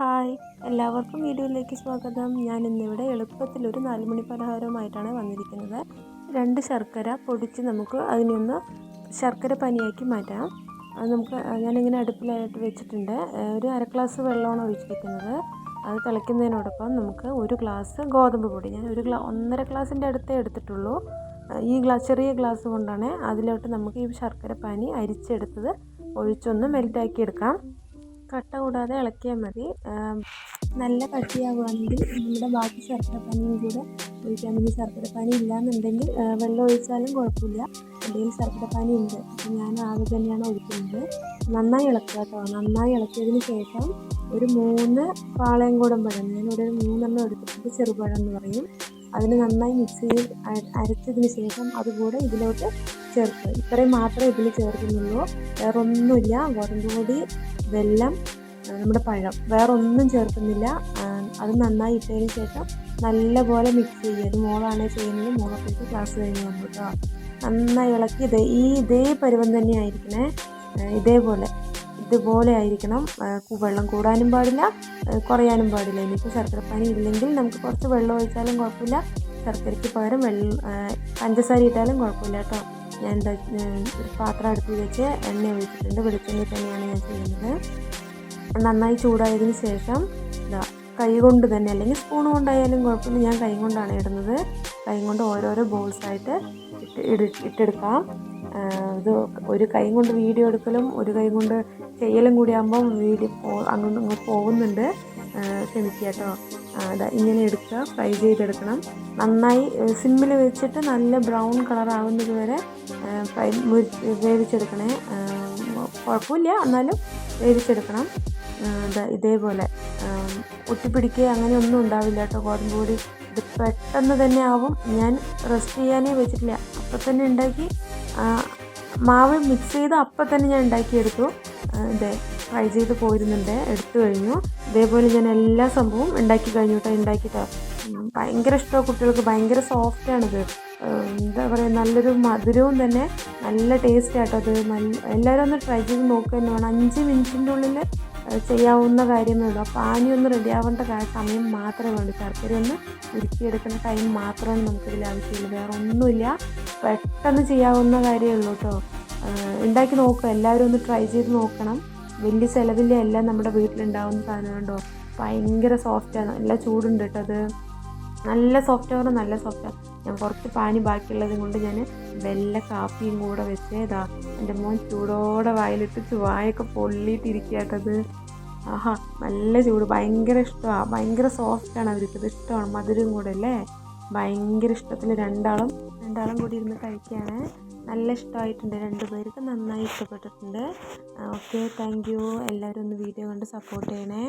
Hi എല്ലാവർക്കും വീഡിയോയിലേക്ക് സ്വാഗതം. ഞാൻ ഇന്നിവിടെ എളുപ്പത്തിലൊരു നാലുമണി പലഹാരവുമായിട്ടാണ് വന്നിരിക്കുന്നത്. രണ്ട് ശർക്കര പൊടിച്ച് നമുക്ക് അതിനൊന്ന് ശർക്കര പനിയാക്കി മാറ്റാം. അത് നമുക്ക് ഞാനിങ്ങനെ അടുപ്പിലായിട്ട് വെച്ചിട്ടുണ്ട്. ഒരു അര ഗ്ലാസ് വെള്ളമാണ് ഒഴിച്ചിരിക്കുന്നത് അത് തിളയ്ക്കുന്നതിനോടൊപ്പം നമുക്ക് ഒരു ഗ്ലാസ് ഗോതമ്പ് പൊടി. ഞാൻ ഒരു ഗ്ലാ ഒന്നര ഗ്ലാസിന്റെ അടുത്തേ എടുത്തിട്ടുള്ളൂ. ഈ ഗ്ലാസ് ചെറിയ ഗ്ലാസ് കൊണ്ടാണ് അതിലോട്ട് നമുക്ക് ഈ ശർക്കര പാനി അരിച്ചെടുത്തത്. ഒഴിച്ചൊന്ന് മെൽറ്റാക്കി എടുക്കാം കട്ട കൂടാതെ ഇളക്കിയാൽ മതി. നല്ല കട്ടിയാവുകയാണെങ്കിൽ നമ്മുടെ ബാക്കി ശർക്കരപ്പാനിയും കൂടെ ഒഴിക്കാൻ വേണ്ടി ശർക്കരപ്പാനി ഇല്ലാന്നുണ്ടെങ്കിൽ വെള്ളം ഒഴിച്ചാലും കുഴപ്പമില്ല. എന്തെങ്കിലും ശർക്കരപ്പാനി ഉണ്ട്. അപ്പോൾ ഞാൻ ആകെ തന്നെയാണ് ഒഴിക്കുന്നത്. നന്നായി ഇളക്കുക കേട്ടോ. നന്നായി ഇളക്കിയതിന് ശേഷം ഒരു മൂന്ന് പാളയം കൂടം പഴം ഞാനിവിടെ ഒരു മൂന്നെണ്ണം എടുത്തിട്ടുണ്ട്. ചെറുപഴം എന്ന് പറയും. അതിന് നന്നായി മിക്സ് ചെയ്ത് അരച്ചതിന് ശേഷം അതുകൂടെ ഇതിലോട്ട് ചേർക്കുക. ഇത്രയും മാത്രമേ ഇതിൽ ചേർക്കുന്നുള്ളൂ. വേറെ ഒന്നുമില്ല ഗോതമ്പ് വെല്ലം നമ്മുടെ പഴം. വേറെ ഒന്നും ചേർക്കുന്നില്ല അത് നന്നായി ഇട്ടതിന് ശേഷം നല്ലപോലെ മിക്സ് ചെയ്യുക. ഇത് മോളാണ് ചെയ്യുന്നത്. മോളത്തേക്ക് ക്ലാസ് കഴിഞ്ഞ് വന്നു നന്നായി ഇളക്കി. ഇതേ ഈ ഇതേ പരുവം തന്നെ ആയിരിക്കണേ ഇതേപോലെ. ഇതുപോലെ ആയിരിക്കണം. വെള്ളം കൂടാനും പാടില്ല. കുറയാനും പാടില്ല. ഇനിയിപ്പോൾ ശർക്കരപ്പാനി ഇല്ലെങ്കിൽ നമുക്ക് കുറച്ച് വെള്ളം ഒഴിച്ചാലും കുഴപ്പമില്ല. ശർക്കരയ്ക്ക് പകരം വെള്ളം പഞ്ചസാര ഇട്ടാലും കുഴപ്പമില്ല കേട്ടോ. ഞാൻ എന്താ പാത്രം അടുപ്പിൽ വെച്ച് എണ്ണ ഒഴിച്ചിട്ടുണ്ട്. വെളിച്ചെണ്ണ തന്നെയാണ് ഞാൻ ചെയ്യുന്നത്. നന്നായി ചൂടായതിന് ശേഷം ഇതാ കൈ കൊണ്ട് തന്നെ അല്ലെങ്കിൽ സ്പൂൺ കൊണ്ടായാലും കുഴപ്പമില്ല. ഞാൻ കൈ കൊണ്ടാണ് ഇടുന്നത്. കൈ കൊണ്ട് ഓരോരോ ബോൾസായിട്ട് ഇട്ട് ഇട്ടെടുക്കാം. ഇത് ഒരു കൈ കൊണ്ട് വീഡിയോ എടുക്കലും ഒരു കൈ കൊണ്ട് ചെയ്യലും കൂടി ആകുമ്പം വീഡിയോ അങ്ങോട്ട് അങ്ങോട്ട് പോകുന്നുണ്ട്. ക്ഷമിക്കുക കേട്ടോ ഇങ്ങനെ എടുക്കുക ഫ്രൈ ചെയ്തെടുക്കണം. നന്നായി സിമ്മിൽ വെച്ചിട്ട് നല്ല ബ്രൗൺ കളർ ആവുന്നത് വരെ ഫ്രൈ വേവിച്ചെടുക്കണേ. കുഴപ്പമില്ല എന്നാലും വേവിച്ചെടുക്കണം. ഇതേപോലെ. ഒട്ടിപ്പിടിക്കുക അങ്ങനെ ഒന്നും ഉണ്ടാവില്ല കേട്ടോ. ഗോതമ്പ് പൊടി ഇത് പെട്ടെന്ന് തന്നെ ആവും. ഞാൻ റെസ്റ്റ് ചെയ്യാനേ വെച്ചിട്ടില്ല. അപ്പം തന്നെ ഉണ്ടാക്കി മാവ് മിക്സ് ചെയ്ത് അപ്പം തന്നെ ഞാൻ ഉണ്ടാക്കിയെടുത്തു. ഇതേ ഫ്രൈ ചെയ്ത് പോയിരുന്നുണ്ട് എടുത്തു കഴിഞ്ഞു. ഇതേപോലെ ഞാൻ എല്ലാ സംഭവവും ഉണ്ടാക്കി കഴിഞ്ഞു കേട്ടോ ഉണ്ടാക്കിയിട്ട് ഭയങ്കര ഇഷ്ടമാണ് കുട്ടികൾക്ക്. ഭയങ്കര സോഫ്റ്റാണിത് എന്താ പറയുക നല്ലൊരു മധുരവും തന്നെ. നല്ല ടേസ്റ്റ് ആട്ടോ അത്. എല്ലാവരും ഒന്ന് ട്രൈ ചെയ്ത് നോക്കുക തന്നെ വേണം അഞ്ച് മിനിറ്റിന്റെ ഉള്ളിൽ ചെയ്യാവുന്ന കാര്യമേ ഉള്ളൂ. അപ്പോൾ ആനി ഒന്ന് റെഡി ആവേണ്ട സമയം മാത്രമേ വേണ്ടൂ ശർക്കര ഒന്ന് ഉരുക്കിയെടുക്കുന്ന ടൈം മാത്രമാണ് നമുക്കിതിൽ ആവശ്യമുള്ളൂ വേറെ ഒന്നുമില്ല. പെട്ടെന്ന് ചെയ്യാവുന്ന കാര്യമേ ഉള്ളൂ കേട്ടോ ഉണ്ടാക്കി നോക്കുക എല്ലാവരും ഒന്ന് ട്രൈ ചെയ്ത് നോക്കണം. വലിയ ചിലവില്ല എല്ലാം നമ്മുടെ വീട്ടിലുണ്ടാവുന്ന സാധനം കണ്ടോ? ഭയങ്കര സോഫ്റ്റാണ് നല്ല ചൂടുണ്ട് കേട്ടോ അത്. നല്ല സോഫ്റ്റ് നല്ല സോഫ്റ്റാണ് ഞാൻ കുറച്ച് പാനി ബാക്കിയുള്ളത് കൊണ്ട് ഞാൻ വെല്ല കാപ്പിയും കൂടെ വെച്ച് ഇതാ എന്റെ മോൻ ചൂടോടെ വായിലിട്ട് ചുവായൊക്കെ പൊള്ളിയിട്ടിരിക്കട്ടത് ആഹാ നല്ല ചൂട്. ഭയങ്കര ഇഷ്ടമാണ് ഭയങ്കര സോഫ്റ്റാണ് അവർക്ക് ഇഷ്ടമാണ് മധുരം കൂടെ അല്ലേ? ഭയങ്കര ഇഷ്ടത്തിൽ രണ്ടാളും രണ്ടാളും കൂടി ഇരുന്ന് കഴിക്കുകയാണ്. നല്ല ഇഷ്ടമായിട്ടുണ്ട്. രണ്ട് പേർക്ക് നന്നായി ഇഷ്ടപ്പെട്ടിട്ടുണ്ട്. ഓക്കെ താങ്ക് യു എല്ലാവരും ഒന്ന് വീഡിയോ കണ്ട് സപ്പോർട്ട് ചെയ്യണേ.